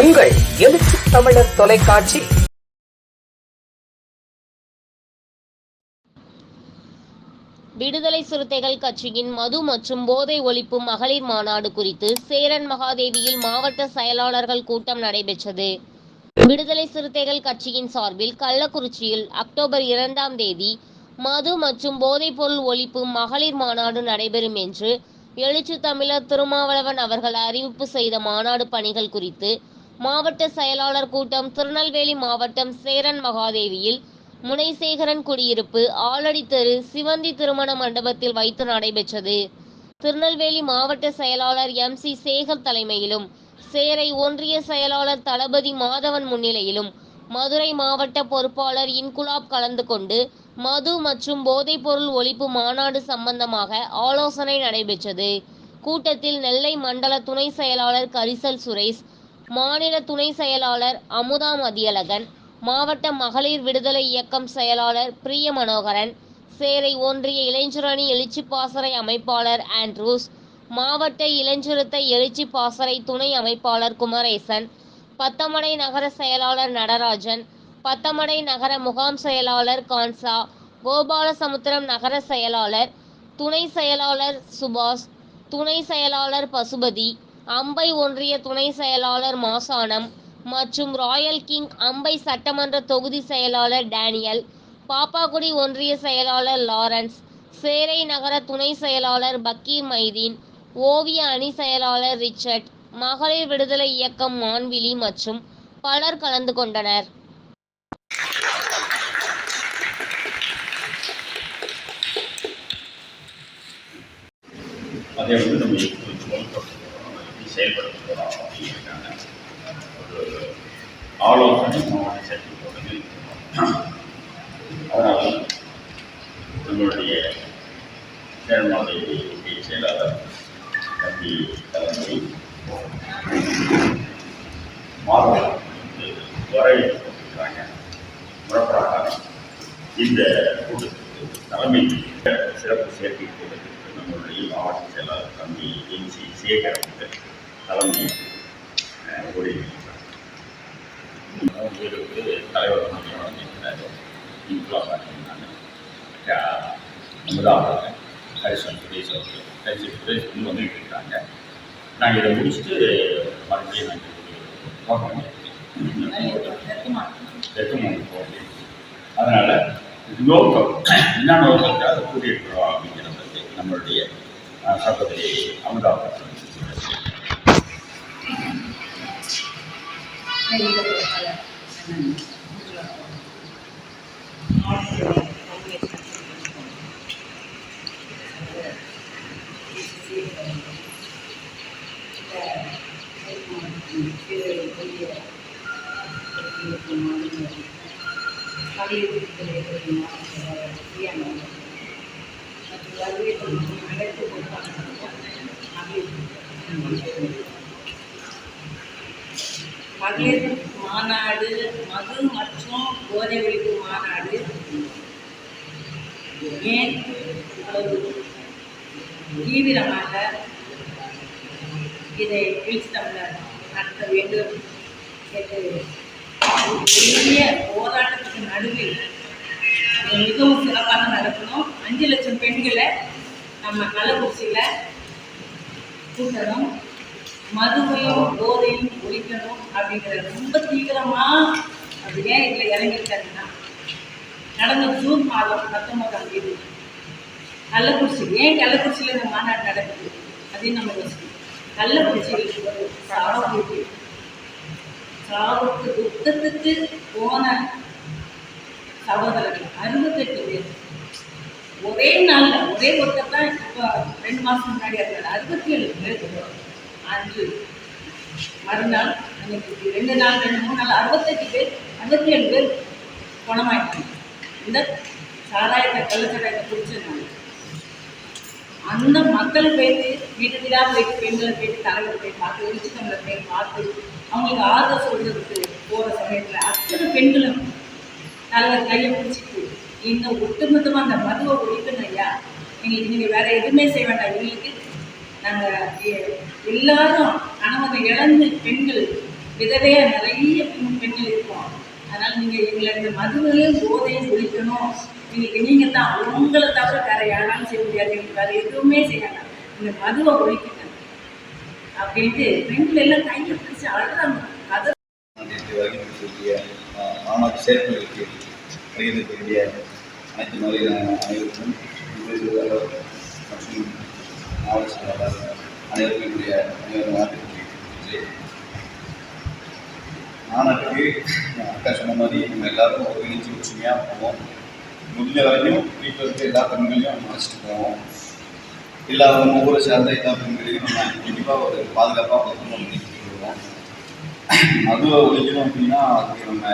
உங்கள் எழுச்சி தமிழர் தொலைக்காட்சி. விடுதலை சிறுத்தைகள் கட்சியின் மது மற்றும் போதை ஒழிப்பு மகளிர் மாநாடு குறித்து சேரன் மகாதேவியில் மாவட்ட செயலாளர்கள் கூட்டம் நடைபெற்றது. விடுதலை சிறுத்தைகள் கட்சியின் சார்பில் கள்ளக்குறிச்சியில் அக்டோபர் இரண்டாம் தேதி மது மற்றும் போதைப்பொருள் ஒழிப்பு மகளிர் மாநாடு நடைபெறும் என்று எழுச்சி தமிழர் திருமாவளவன் அவர்கள் அறிவிப்பு செய்த மாநாடு பணிகள் குறித்து மாவட்ட செயலாளர் கூட்டம் திருநெல்வேலி மாவட்டம் சேரன் மகாதேவியில் முனைசேகரன் குடியிருப்பு ஆலடி தெரு சிவந்தி திருமண மண்டபத்தில் வைத்து நடைபெற்றது. திருநெல்வேலி மாவட்ட செயலாளர் எம் சி சேகர் தலைமையிலும் சேரை ஒன்றிய செயலாளர் தளபதி மாதவன் முன்னிலையிலும் மதுரை மாவட்ட பொறுப்பாளர் இன்குலாப் கலந்து கொண்டு மது மற்றும் போதைப்பொருள் ஒழிப்பு மாநாடு சம்பந்தமாக ஆலோசனை நடைபெற்றது. கூட்டத்தில் நெல்லை மண்டல துணை செயலாளர் கரிசல் சுரேஷ் மாநில துணை செயலாளர் அமுதா மதியழகன் மாவட்ட மகளிர் விடுதலை இயக்கம் செயலாளர் பிரிய மனோகரன் சேரை ஒன்றிய இளைஞரணி எழுச்சி பாசறை அமைப்பாளர் ஆண்ட்ரூஸ் மாவட்ட இளஞ்சிறுத்த எழுச்சி பாசறை துணை அமைப்பாளர் குமரேசன் பத்தமடை நகர செயலாளர் நடராஜன் பத்தமடை நகர முகாம் செயலாளர் கான்சா கோபாலசமுத்திரம் நகர செயலாளர் துணை செயலாளர் சுபாஷ் துணை செயலாளர் பசுபதி அம்பை ஒன்றிய துணை செயலாளர் மாசானம் மற்றும் ராயல் கிங் அம்பை சட்டமன்ற தொகுதி செயலாளர் டேனியல் பாப்பாக்குடி ஒன்றிய செயலாளர் லாரன்ஸ் சேரை நகர துணை செயலாளர் பக்கீர் மைதீன் ஓவிய அணி செயலாளர் ரிச்சர்ட் மகளிர் விடுதலை இயக்கம் மான்விழி மற்றும் பலர் கலந்து கொண்டனர். அதே செயல்படுத்த போகிறோம் அப்படிங்கிறதுக்கான ஒரு ஆலோசனை மாவட்ட செயல்படுறது அதனால் நம்மளுடைய சேர்மாதைய செயலாளர் தம்பி தலைமை மாதம் வந்து வரவேற்கிறாங்க முறப்படாக இந்த கூட்டத்துக்கு தலைமை சிறப்பு சேர்க்கை கூட்டத்திற்கு நம்மளுடைய மாவட்ட செயலாளர் தம்பி எம் சி சேகர் அவர்கள் தலைமை கூடியிருக்கிறார் தலைவர் பதவி வழங்கியிருக்கிறார் பார்த்தீங்கன்னா அமுதாக ஹரிசன் சுரேஷ் அவர்கள் ஹரிசன் சுரேஷ் வந்து வந்துட்டு இருக்காங்க நாங்கள் இதை முடிச்சுட்டு மறுபடியும் நாங்கள் போகணும். தெற்குமான் போகணும். அதனால் நோக்கம். என்ன நோக்கத்தை அதை கூட்டியிருக்கிறோம் அப்படிங்கிறத பற்றி நம்மளுடைய அஹ், சகோதரி Amuthapuram. May iba po pala. Salamat. மது மற்றும் போதை ஒழிப்பு மாநாடு. ஏன் தீவிரமாக இதை எழுச்சி தமிழர் நடத்த வேண்டும் என்று பெரிய போராட்டத்துக்கு நடுவில் மிகவும் சிறப்பாக நடக்கணும் அஞ்சு லட்சம் பெண்களை நம்ம கள்ளக்குறிச்சியில் கூட்டணும். மதுவையும் போதையும் ஒழிக்கணும் அப்படிங்கிற ரொம்ப தீவிரமாக அது ஏன் இதில் இறங்கியிருக்காங்கன்னா நடந்த ஜூன் மாதம் பத்தொன்பதாம் தேதி கள்ளக்குறிச்சி ஏன் கள்ளக்குறிச்சியில் இந்த மாநாடு நடக்குது அதையும் நம்ம யோசிக்கணும். கள்ளக்குறிச்சியில் ஒரு சாவு சாவுக்கு துக்கத்துக்கு போன சகோதரர்கள் அறுபத்தெட்டு பேர். ஒரே நாளில் ஒரே ஒருத்தர் தான் இப்போ ரெண்டு மாசம் முன்னாடி இருந்தார் அறுபத்தி ஏழு பேர். அன்று மறுநாள் அன்னைக்கு ரெண்டு நாள் ரெண்டு மூணு நாள் அறுபத்தெட்டு பேர் அறுபத்தி ஏழு பேர் குணமாயிட்டாங்க இந்த சாராயத்தை கள்ளச்சாராயத்தை குடிச்சிருந்தாங்க அந்த மக்கள் போயிட்டு வீட்டு வீடாக போயிட்டு பெண்களை போயிட்டு தலைவர் போய் பார்த்து எழுச்சி போய் பார்த்து அவங்களுக்கு ஆதரவு சொல்றதுக்கு போகிற சமயத்தில் அத்தனை பெண்களும் தலைவர் கையை பிடிச்சிட்டு இந்த ஒட்டுமொத்தமாக அந்த மதுவை ஒழிக்கணும் ஐயா. எங்களுக்கு நீங்கள் வேற எதுவுமே செய்ய வேண்டாம். எங்களுக்கு நாங்கள் எல்லாரும் கணவனை இழந்து பெண்கள் விதவையாக நிறைய பெண் பெண்கள் இருக்கோம். அதனால நீங்க எங்களை இந்த மதுவையும் போதையும் ஒழிக்கணும் நீங்க நீங்க தான் உங்களை தவிர வேற யாராலும் செய்ய முடியாது. எங்களுக்கு வேற எதுவுமே செய்யலாம் இந்த மதுவை ஒழிக்கணும் அப்படின்ட்டு பெண்கள் எல்லாம் கையை பிடிச்சி அழுறாங்க. கதை நேற்று வருகை இருக்கக்கூடிய அனைத்து மகளிர் அனைவருக்கும் உங்கள் மற்றும் மாவட்ட செயலாளர் அனைவருக்கும் என்னுடைய அனைவரும் வாழ்த்துக்கள் மாநாட்டுக்கு அக்கா சொன்ன மாதிரி நம்ம எல்லாரும் ஒருங்கிணைச்சு ஒற்றுமையாக போவோம். முடிஞ்ச வரையும் வீட்டில் இருக்க எல்லா பெண்களையும் நம்ம அழைச்சிட்டு போவோம். எல்லா நம்ம ஊரை சேர்ந்த எல்லா பெண்களையும் நம்ம கண்டிப்பாக ஒரு பாதுகாப்பாக பத்திரமா பண்ணிட்டு வருவோம் மதுவை ஒழிக்கணும் அப்படின்னா அதுக்கு நம்ம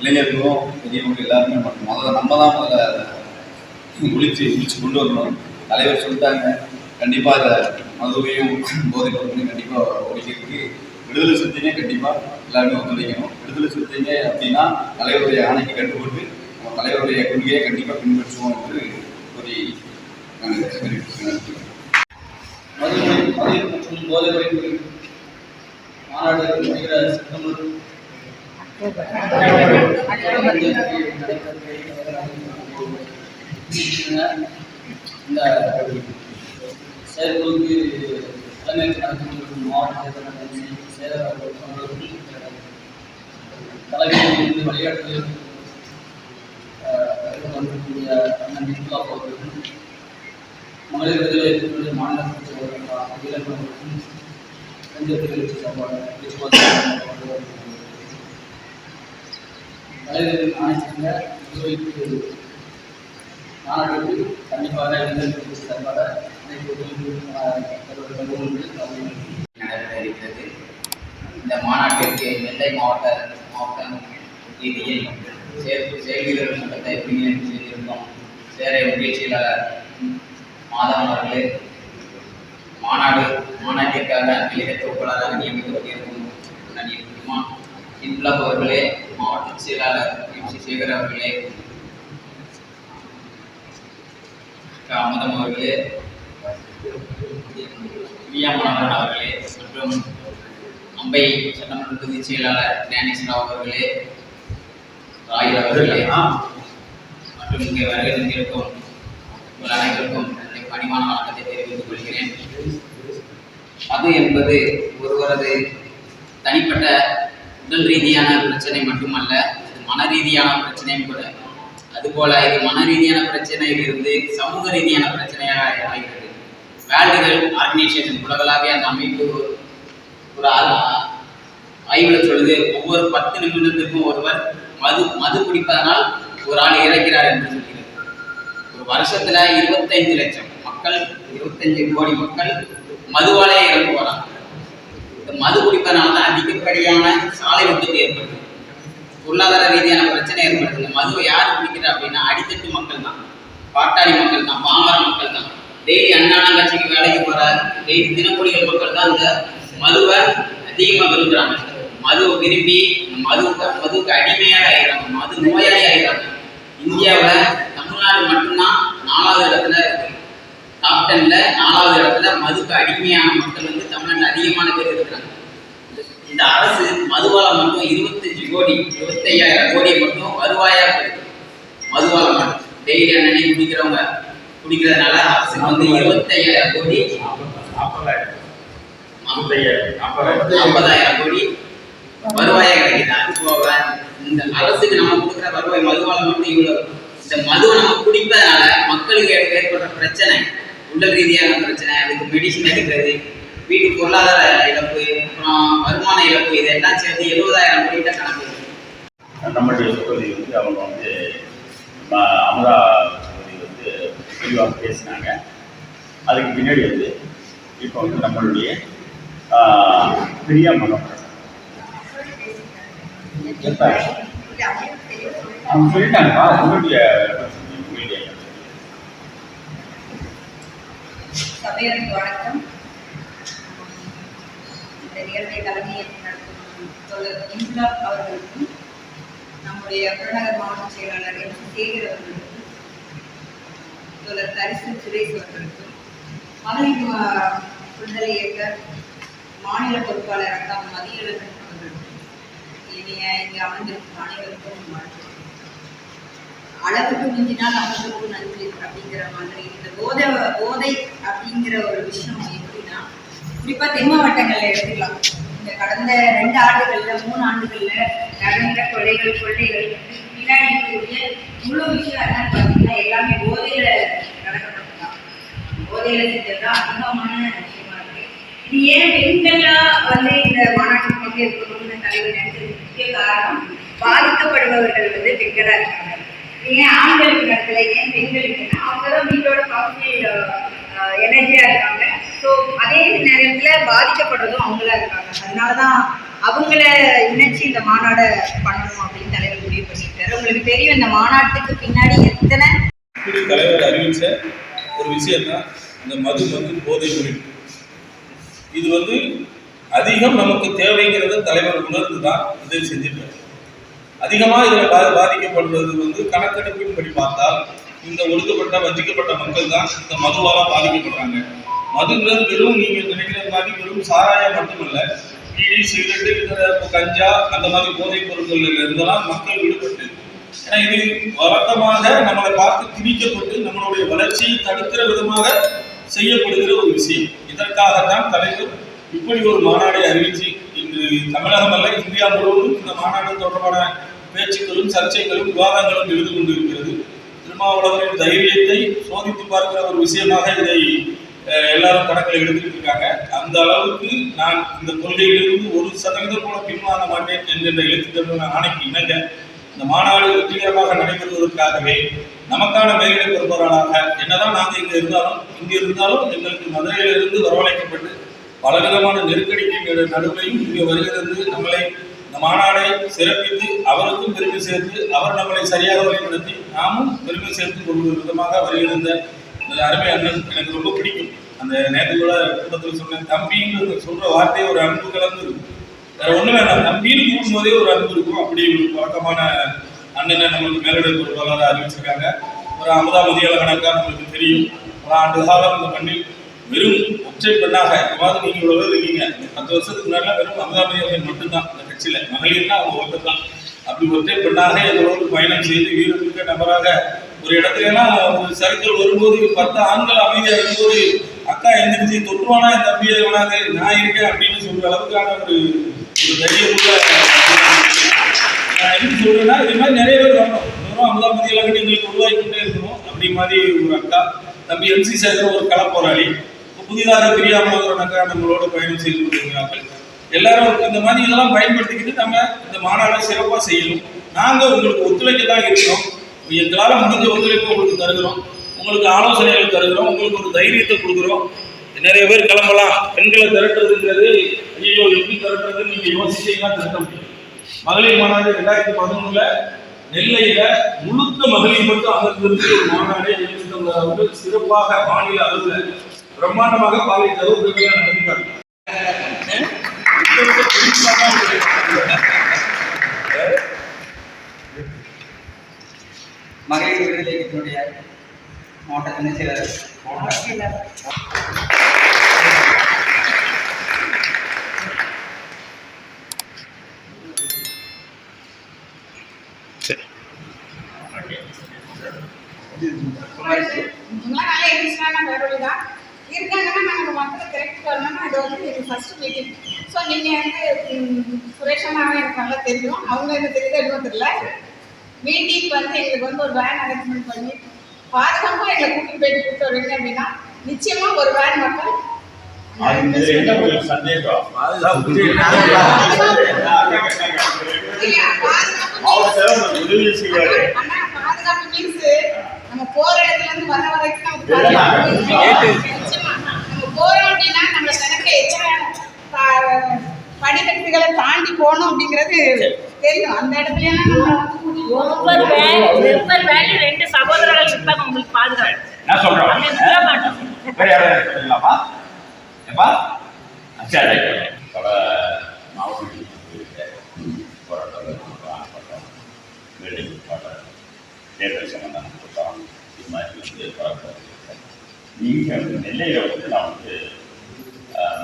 இளைஞர்களும் பெரியவங்க எல்லாருமே நம்ம முதல்ல நம்ம தான் முதல்ல அதை ஒழிச்சு ஒழிச்சு கொண்டு வரணும். தலைவர் சொல்லிட்டாங்க. கண்டிப்பாக அதை மதுவையும் போதை பொருட்களையும் கண்டிப்பாக ஒழிக்க விடுதலை சிறுத்தைங்க கண்டிப்பாக எல்லாருமே ஒத்துழைக்கணும் விடுதலை சிறுத்தைங்க அப்படின்னா தலைவருடைய ஆணைக்கு கட்டுப்பட்டு நம்ம தலைவருடைய கொள்கையை கண்டிப்பாக பின்பற்றுவோம் என்று கூறி நான் மற்றும் போதை மாநாடு வருகிற செப்டம்பர் இந்த செயற்குழுக்கு தலைமைக்கு நடக்கும் மாவட்ட தலைமையிலிருந்து விளையாட்டு வந்திருக்கக்கூடிய அண்ணன் நிர்மலா அவர்களுக்கும் மகளிர் விடுதலை இயக்கத்தினுடைய மாநில அமைச்சர் அகிலர்களுக்கும் இந்திய எழுச்சி சாப்பாடு மகளிர் ஆணையத்திங்க நிர்வகிப்பு மாநாட்டுக்கு கண்டிப்பாக இளைஞர் எழுச்சி சாப்பாடு நடைபெற இருக்கிறது இந்த மாநாட்டிற்கு நெல்லை மாவட்ட மாவட்டம் ரீதியில் செயல் செயல்வீரர்கள் சங்கத்தை ஒருங்கிணைப்பு செய்திருந்தோம் சேரை ஒன்றிய செயலாளர் மாதவன் அவர்களே மாநாடு மாநாட்டிற்காக வெளியிட தொகுப்பாளராக நியமிக்கப்பட்டிருக்கும் அண்ணன் குமா இன்குலாப் அவர்களே மாவட்ட செயலாளர் எம். சி. சேகர் அவர்களே க. அமுதம் அவர்களே பிரியா மாணவன் அவர்களே மற்றும் அம்பை சட்டமன்ற தொகுதி செயலாளர் ராவ் அவர்களே ராயில் அவர்களே மற்றும் இங்கே வருகை தந்திருக்கும் உங்கள் அனைவருக்கும் என்னுடைய பணிவான வணக்கத்தை தெரிவித்துக் கொள்கிறேன். அது என்பது ஒருவரது தனிப்பட்ட உடல் ரீதியான பிரச்சனை மட்டுமல்ல அது மன ரீதியான பிரச்சனையும் கூட. அதுபோல இது மன ரீதியான பிரச்சனையிலிருந்து சமூக ரீதியான பிரச்சனையாக ஆகிறது வேர்ல்டு ஹெல்த் ஆர்கனைசேஷன் உலகளாவிய அந்த அமைப்பு ஒரு ஆ- ஆய்வுல சொல்லுது ஒவ்வொரு பத்து நிமிடத்துக்கும் ஒருவர் மது மது குடிப்பதனால் ஒரு ஆள் இறக்கிறார் என்று சொல்கிறது. ஒரு வருஷத்துல இருபத்தைந்து லட்சம் மக்கள் இருபத்தஞ்சு கோடி மக்கள் மதுவாலே இறந்து வராங்க இந்த மது குடிப்பதனால தான் அதிகப்படியான சாலை விபத்து ஏற்படுது. பொருளாதார ரீதியான பிரச்சனை ஏற்படுது. இந்த மதுவை யார் குடிக்கிறா அப்படின்னா அடித்தட்டு மக்கள் தான். பாட்டாளி மக்கள் தான் பாமர மக்கள் தான். டெய்லி அண்ணாடம் கட்சிக்கு வேலைக்கு போற டெய்லி தினக்கூலிகள் மக்கள் தான் இந்த மதுவை அதிகமா விரும்புறாங்க. மதுவை விரும்பி மதுவுக்கு மதுவுக்கு அடிமையாக ஆயிடுறாங்க. மது நோயாளி ஆயிடுறாங்க. இந்தியாவில் தமிழ்நாடு மட்டும்தான் நாலாவது இடத்துல இருக்கு. டாப் டென்ல நாலாவது இடத்துல மதுக்கு அடிமையான மக்கள் வந்து தமிழ்நாட்டில் அதிகமான பேர் இருக்கிறாங்க. இந்த அரசு மதுவால மட்டும் இருபத்தஞ்சு கோடி இருபத்தையாயிரம் கோடி மட்டும் வருவாயா பெறுது மதுவால மட்டும். டெய்லி அண்ணனே குடிக்கிறவங்க குடிக்கிறதுனால அரசுக்கு வந்து இருபத்தையாயிரம் கோடி. நாற்பதாயிரம் நாற்பத்தையாயிரம் நாற்பதாயிரம் ஐம்பதாயிரம் கோடி வருவாயா கிடைக்குது அது போக இந்த அரசுக்கு நம்ம கொடுக்குற வருவாய் மதுவால மட்டும் இவ்வளவு. இந்த மதுவை நம்ம குடிப்பதனால மக்களுக்கு ஏற்ப- ஏற்படுற பிரச்சனை உடல் ரீதியான பிரச்சனை அதுக்கு மெடிசன் எடுக்கிறது வீட்டு பொருளாதார இழப்பு அப்புறம் வருமான இழப்பு இதெல்லாம் சேர்ந்து எழுபதாயிரம் கோடி தான் கணக்கு வருது. நம்மளுடைய வந்து அவங்க வந்து ம- அமுதா வந்து தெளிவாக பேசினாங்க. அதுக்கு பின்னாடி வந்து இப்போ வந்து நம்மளுடைய பிரியா மனோகர் அவங்க சொல்லிட்டாங்கப்பா உங்களுடைய சபையருக்கு வணக்கம். இந்த நிகழ்வை தலைமையேற்று நடத்தும் அவர்களுக்கும் நம்முடைய புறநகர் மாவட்ட செயலாளர் எம். சேகர் அவர்களுக்கும் தோழர் தரிசு சுரேஷ் அவர்களுக்கும் மகளிர் விடுதலை இயக்க மாநில பொறுப்பாளர் அக்கா மதியழகன் அவர்களுக்கும் இனிய அமர்ந்திருக்கும் அனைவருக்கும் அளவுக்கு மிஞ்சினால் அமர்வுக்கு நன்றி அப்படிங்கிற மாதிரி இந்த போதை போதை அப்படிங்கிற ஒரு விஷயம் எப்படின்னா குறிப்பா தென் மாவட்டங்கள்ல எடுத்துக்கலாம். இந்த கடந்த ரெண்டு ஆண்டுகள்ல மூணு ஆண்டுகள்ல நடந்த கொலைகள் கொள்ளைகள் பின்னாடி இருக்கக்கூடிய முழு விஷயம் என்னன்னு பார்த்தீங்கன்னா எல்லாமே போதையில நடக்கப்பட்டதான் போதையில செஞ்சதுதான் அதிகமான ஏன் பெண்களா வந்து இந்த மாநாட்டில் பங்கேற்கணும்னு தலைவர் நினைச்சது முக்கிய காரணம் பாதிக்கப்படுபவர்கள் வந்து பெண்களா இருக்காங்க. ஏன் ஆண்களுக்கு நடக்கல ஏன் பெண்களுக்குன்னா அவங்க தான் வீட்டோட காஃபி எனர்ஜியா இருக்காங்க. ஸோ அதே நேரத்துல பாதிக்கப்படுறதும் அவங்களா இருக்காங்க. அதனால தான் அவங்கள இணைச்சு இந்த மாநாடை பண்ணணும் அப்படின்னு தலைவர் முடிவு பண்ணியிருக்காரு உங்களுக்கு தெரியும் இந்த மாநாட்டுக்கு பின்னாடி எத்தனை தலைவர் அறிவித்த ஒரு விஷயம் தான் இந்த மது மற்றும் போதை ஒழிப்பு இது வந்து அதிகம் நமக்கு தேவைங்கிறத தலைவர் உணர்ந்து தான் இதை செஞ்சிருக்காரு. அதிகமாக இதில் பா பாதிக்கப்படுறது வந்து கணக்கெடுப்பின்படி பார்த்தால் இந்த ஒடுக்கப்பட்ட வஞ்சிக்கப்பட்ட மக்கள் தான் இந்த மதுவால் பாதிக்கப்படுறாங்க. மதுங்கிறது வெறும் நீங்கள் நினைக்கிற மாதிரி வெறும் சாராயம் மட்டுமல்ல பீடி சிகரெட்டு கஞ்சா அந்த மாதிரி போதைப் பொருட்கள் இருந்தெல்லாம் மக்கள் விடுபட்டு ஏன்னா இது வழக்கமாக நம்மளை பார்த்து திணிக்கப்பட்டு நம்மளுடைய வளர்ச்சியை தடுக்கிற விதமாக செய்யப்படுகிற ஒரு விஷயம். இதற்காகத்தான் தலைவர் இப்படி ஒரு மாநாடை அறிவித்து இன்று தமிழகம் அல்ல இந்தியா முழுவதும் இந்த மாநாடு தொடர்பான பேச்சுக்களும் சர்ச்சைகளும் விவாதங்களும் இருந்து கொண்டிருக்கிறது. திருமாவளவரின் தைரியத்தை சோதித்து பார்க்கிற ஒரு விஷயமாக இதை எல்லாரும் கணக்கில் எடுத்துட்டு இருக்காங்க அந்த அளவுக்கு நான் இந்த கொள்கையிலிருந்து ஒரு சதவீதம் கூட பின்வாங்க மாட்டேன் என்கின்ற எழுத்து ஆணைக்கு இணங்க. இந்த மாநாடு வெற்றிகரமாக நடைபெறுவதற்காகவே நமக்கான மேலிடம் பெறுபவர்களாக என்னதான் நாங்கள் இங்கே இருந்தாலும் இங்கே இருந்தாலும் எங்களுக்கு மதுரையிலிருந்து வரவழைக்கப்பட்டு பலவிதமான நெருக்கடிக்கு நடுவையும் இங்கே வருகிறது. நம்மளை இந்த மாநாடை சிறப்பித்து அவருக்கும் பெருமை சேர்த்து அவர் நம்மளை சரியாக வழிநடத்தி நாமும் பெருமை சேர்த்து கொள்வது விதமாக வருகின்ற இந்த அருமை அண்ணன் எனக்கு ரொம்ப பிடிக்கும். அந்த நேற்று கூட கூட்டத்தில் சொன்னேன் தம்பின்னு சொல்ற வார்த்தையை ஒரு அன்பு கலந்து இருக்கும். வேற ஒண்ணு வேண்டாம் தம்பின்னு போதே ஒரு அன்பு இருக்கும். அப்படி ஒரு வழக்கமான அண்ணன் நம்மளுக்கு மேலிடப்பர் வரலாறு அறிவிச்சிருக்காங்க. ஒரு அமுதா மதியழகனக்கா நம்மளுக்கு தெரியும். பல ஆண்டு காலம் இந்த மண்ணில் வெறும் ஒற்றை பெண்ணாக இவ்வாறு நீங்கள் இவ்வளோ பேர் இருக்கீங்க. பத்து வருஷத்துக்கு முன்னாடிலாம் வெறும் அமுதா மதியழகன் மட்டும்தான் இந்த கட்சியில். மகளிர்னா அவங்க ஒருத்தர் தான் அப்படி ஒற்றை பெண்ணாக எங்களோடு பயணம் செய்து வீரமிக்க நபராக ஒரு இடத்துல எல்லாம் ஒரு சர்க்கிள் வரும்போது பத்து ஆண்கள் அமைதியாக இருக்கும்போது அக்கா எந்திரிச்சு தொற்றுவானா என் தம்பியை வேணாது நான் இருக்கேன் அப்படின்னு சொல்ற அளவுக்கான ஒரு ஒரு தைரியமுள்ள நான் எதுக்கு சொல்றேன்னா இது மாதிரி நிறைய பேர் வரணும் இன்னும் அமுதாபதி எல்லாம் எங்களுக்கு உருவாக்கி கொண்டே இருக்கணும். அப்படி மாதிரி ஒரு அக்கா தம்பி எம்சி சேகர் ஒரு கள போராளி புதிதாக பிரியாமல் ஒரு அக்கா நம்மளோட பயணம் செய்து கொண்டிருக்கிறார்கள். எல்லாரும் இந்த மாதிரி இதெல்லாம் பயன்படுத்திக்கிட்டு நம்ம இந்த மாநாடை சிறப்பாக செய்யணும். நாங்கள் உங்களுக்கு ஒத்துழைக்க தான் இருக்கிறோம். எங்களால் முடிஞ்ச ஒத்துழைப்பு உங்களுக்கு தருகிறோம். உங்களுக்கு ஆலோசனைகள் தருகிறோம். உங்களுக்கு ஒரு தைரியத்தை கொடுக்குறோம். நிறைய பேர் கிளம்பலாம். பெண்களை திரட்டுறதுங்கிறது ஐயோ எப்படி திரட்டுறதுன்னு நீங்கள் யோசிச்சீங்கன்னா திரட்ட முடியும் மகளிர் மாநாடு ரெண்டாயிரத்தி பதினொன்றுல நெல்லையில முழுக்க மகளிர் மட்டும் அமர்ந்திருந்து ஒரு மாநாடை எழுதி சிறப்பாக மாநில அளவில் பிரம்மாண்டமாக பாலை தவிர்த்து நடத்திட்டாங்க மகளிர் விடுதலை இயக்கத்தினுடைய மாவட்ட துணைச் நல்லா இருந்துச்சுன்னா வேறு தான் இருக்காங்கன்னா நாங்கள் மக்களை கரெக்ட் வரணும்னா அது வந்து இது ஃபஸ்ட்டு மீட்டிங் ஸோ நீங்கள் வந்து ம், எனக்கு நல்லா தெரியும் அவங்க எனக்கு தெரியுது எதுவும் தெரியல மீட்டிங் வந்து எங்களுக்கு வந்து ஒரு வேன் அரேஞ்ச்மெண்ட் பண்ணி பாதுகாப்பாக எங்களை கூட்டிட்டு போயிட்டு கூப்பிட்டு வருவீங்க அப்படின்னா நிச்சயமாக ஒரு வேன் மக்கள் அது பாதுகாப்பு அவர் பாதுகாப்பு மீன்ஸ் போற இடத்துல இருந்து வர வரைக்கும். நம்ம போறோம் அப்படின்னா நம்ம எத்தனை ப- படிக்கட்டுகளை தாண்டி போகணும் அப்படிங்கிறது தெரியும். அந்த இடத்துல ஒவ்வொரு வேன் ஒவ்வொரு வேலையும் ரெண்டு சகோதரர்கள் இருப்பாங்க உங்களுக்கு பாதுகாப்பு. நான் சொல்றேன். வேற சொல்லலாமா சரி பல போராட்டம் வேலை போராட்டம் தேர்தல் மாதிரி வந்து போராட்டம் நீங்கள் நெல்லையில் வந்து நான் வந்து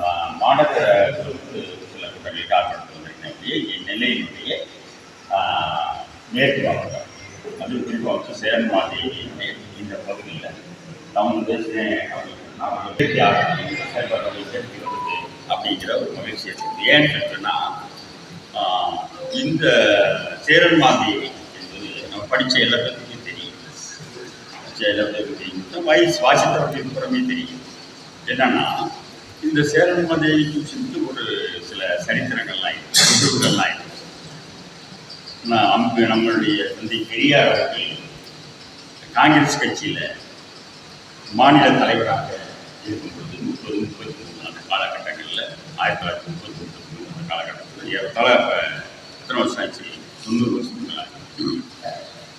மா- மாநகர வந்து சில கூட்டங்களை காரணம் இங்கே நெல்லையினுடைய மேற்கு மாவட்டம் அது குறிப்பாக வந்து சேரன் இந்த பகுதியில். தமிழ் பேசுகிறேன் அப்படின்னா அப்படிங்கிற ஒரு மகிழ்ச்சியை இருக்குது ஏன்னு கேட்டோன்னா இந்த சேரன் மாதேவி என்பது நம்ம படித்த எல்லா பேருக்குமே தெரியும் படித்த எல்லா தெரியும் வாசித்தவர்களுக்கு புறமே தெரியும் என்னன்னா இந்த சேரன் மாதேவிக்கு சொல்லிட்டு ஒரு சில சரித்திரங்கள்லாம் இருக்கு. நிகழ்வுகள்லாம் இருக்கு. அம்பு நம்மளுடைய தந்தை பெரியார் அவர்கள் காங்கிரஸ் கட்சியில் மாநில தலைவராக இருக்கும்போது முப்பது முப்பத்தி மூணு அந்த காலகட்டங்களில் ஆயிரத்தி தொள்ளாயிரத்தி முப்பத்தி முப்பத்தி மூணு அந்த காலகட்டத்தில் ஏறத்தாழ இப்போ எத்தனை வருஷம் ஆச்சு? தொண்ணூறு வருஷத்துக்கு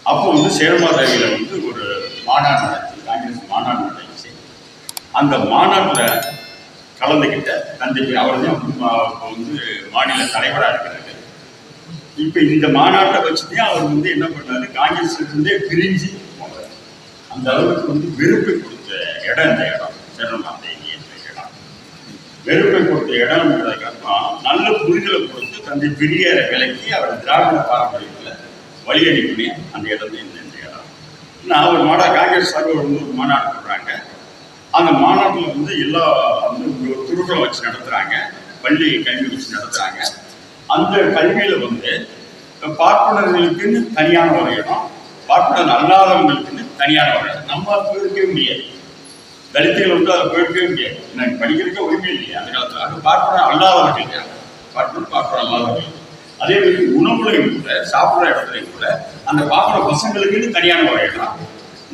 அப்போ வந்து சேரமாதேவியில் வந்து மாநாடு நடத்தி காங்கிரஸ் மாநாடு நடந்துச்சு அந்த மாநாட்டில் கலந்துக்கிட்ட தந்தை அவர் தான் வந்து இப்போ வந்து மாநில தலைவராக இருக்கிறாரு. இப்போ இந்த மாநாட்டை வச்சுதான் அவர் வந்து என்ன பண்ணாரு? காங்கிரஸ்லேருந்தே பிரிஞ்சு போனார். அந்த அளவுக்கு வந்து வெறுப்பை கொடுத்த இடம் இந்த இடம். சரணமாதேவி என்ற இடம். வெறுப்பை கொடுத்த இடம்ங்கிறதுக்கப்புறம் நல்ல புரிதலை கொடுத்து தந்தை பெரியாரை விலக்கி அவர் திராவிட பாரம்பரியத்தில் வழி அந்த இடம் தான் இந்த நான் ஒரு மாடா காங்கிரஸ் சார்பில் வந்து ஒரு மாநாடு போடுறாங்க. அந்த மாநாட்டில் வந்து எல்லா வந்து ஒரு குருகுலம் வச்சு நடத்துகிறாங்க பள்ளி கல்வி வச்சு நடத்துகிறாங்க அந்த கல்வியில் வந்து பார்ப்பனர்களுக்குன்னு தனியான ஒரு இடம் பார்ப்பனர் அல்லாதவங்களுக்குன்னு தனியான ஒரு இடம். நம்ம போயிருக்கவே முடியாது. தலித்துகள் வந்து அதை போயிருக்கவே முடியாது. எனக்கு படிக்கிறதுக்கே உரிமை இல்லையா அந்த காலத்தில். அது பார்ப்பனர் அல்லாதவர்கள் யார்? பார்ப்பனர் பார்ப்பனர் அல்லாதவர்கள். அதே மாதிரி உணவுலையும் கூட சாப்பிட்ற இடத்துலையும் கூட அந்த பார்க்குற பசங்களுக்குன்னு தனியான ஒரு இடம்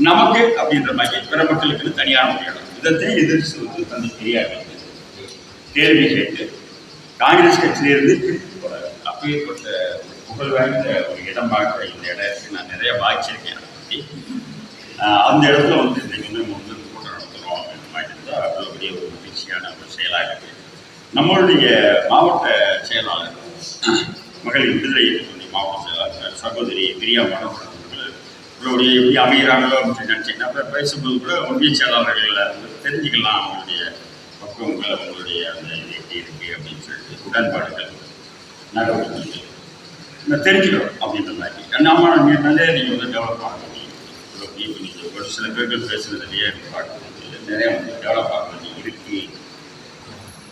நமக்கு அப்படின்ற மாதிரி பிற மக்களுக்குன்னு தனியான ஒரு இடம் இதைத்தான் எதிர்த்து வந்து தந்தை பெரியார் வந்து கேள்வி கேட்டு காங்கிரஸ் கட்சியிலிருந்து அப்பேற்பட்ட ஒரு புகழ் வாய்ந்த ஒரு இடமாக இந்த இடத்துக்கு நான் நிறைய வாய்ச்சிருக்கேன் அதை பற்றி அந்த இடத்துல வந்து இன்னைக்கு வந்து வந்து கூட்டம் நடத்துகிறோம் அப்படின்ற மாதிரி இருந்தால் அவ்வளோ பெரிய ஒரு மகிழ்ச்சியான ஒரு செயலாக இருக்குது நம்மளுடைய மாவட்ட செயலாளர் மகளிர் விடுதலை இயக்கத்தினுடைய மாவட்ட செயலாளர் சகோதரி பிரியா மனோகரன் அவர்கள். இவருடைய எப்படி அமைகிறாங்களோ அப்படின்னு நினச்சிங்கன்னா அப்புறம் பேசும்போது கூட ஒன்றிய செயலாளர்களை வந்து தெரிஞ்சுக்கலாம் அவங்களுடைய பக்குவங்கள் அவங்களுடைய அந்த இது எப்படி இருக்குது அப்படின்னு சொல்லிட்டு உடன்பாடுகள் நடவடிக்கைகள் நம்ம தெரிஞ்சுக்கிறோம் அப்படின்ற மாதிரி. நாம நீ நிறைய நீங்கள் வந்து டெவலப் ஆக முடியும் நீங்கள் ஒரு சில பேர்கள் பேசுகிறதுலையே பார்க்கும்போது நிறைய வந்து டெவலப் ஆக வேண்டிய இருக்கு.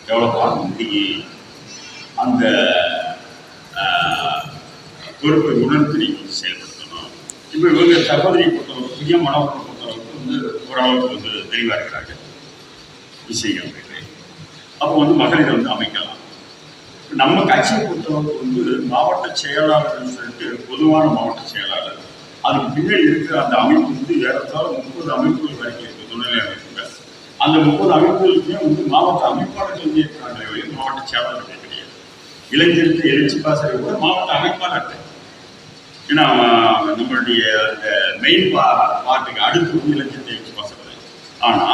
டெவலப் ஆக முடியும் அந்த பொறுப்பை உணர்ந்து நீங்கள் செயல்படுத்தணும். இப்போ இவங்க சகோதரியை பொறுத்தவரைக்கும் புதிய மனவரை பொறுத்தவரைக்கும் வந்து ஓரளவுக்கு வந்து தெளிவாக இருக்கிறாங்க. விஷயம் அப்போ வந்து மகளிர் வந்து அமைக்கலாம். நம்ம கட்சியை பொறுத்தளவுக்கு வந்து மாவட்ட செயலாளர்னு சொல்லிட்டு பொதுவான மாவட்ட செயலாளர் அதுக்கு பின்னாடி இருக்கிற அந்த அமைப்பு வந்து ஏறத்தாழ முப்பது அமைப்புகள் வரைக்கும் இருக்குது துணைநிலை அமைப்புகள். அந்த முப்பது அமைப்புகளுக்குமே வந்து மாவட்ட அமைப்பாளர்கள் வந்து இருக்கிறாங்களே மாவட்ட செயலாளர்கள். இளைஞருக்கு எழுச்சி பாசறை கூட மாவட்ட அமைப்பாளர்கள் ஏன்னா நம்மளுடைய அந்த மெயின் பா பாட்டுக்கு அடுத்து வந்து இளைஞருக்கு எழுச்சி பாசறை ஆனால்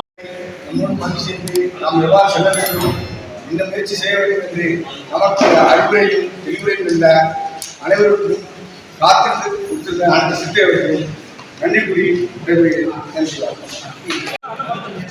நாம் எவ்வாறு செல்ல வேண்டும் இந்த முயற்சி செய்ய வேண்டும் என்று நமக்கு அறிவுரையும் தெளிவுரையும் இருந்த அனைவருக்கும் காத்திருந்து கொடுத்திருந்த அனைத்து சித்தர்களுக்கும் நன்றி கூறி விடைபெறுகிறேன். நன்றி வணக்கம்.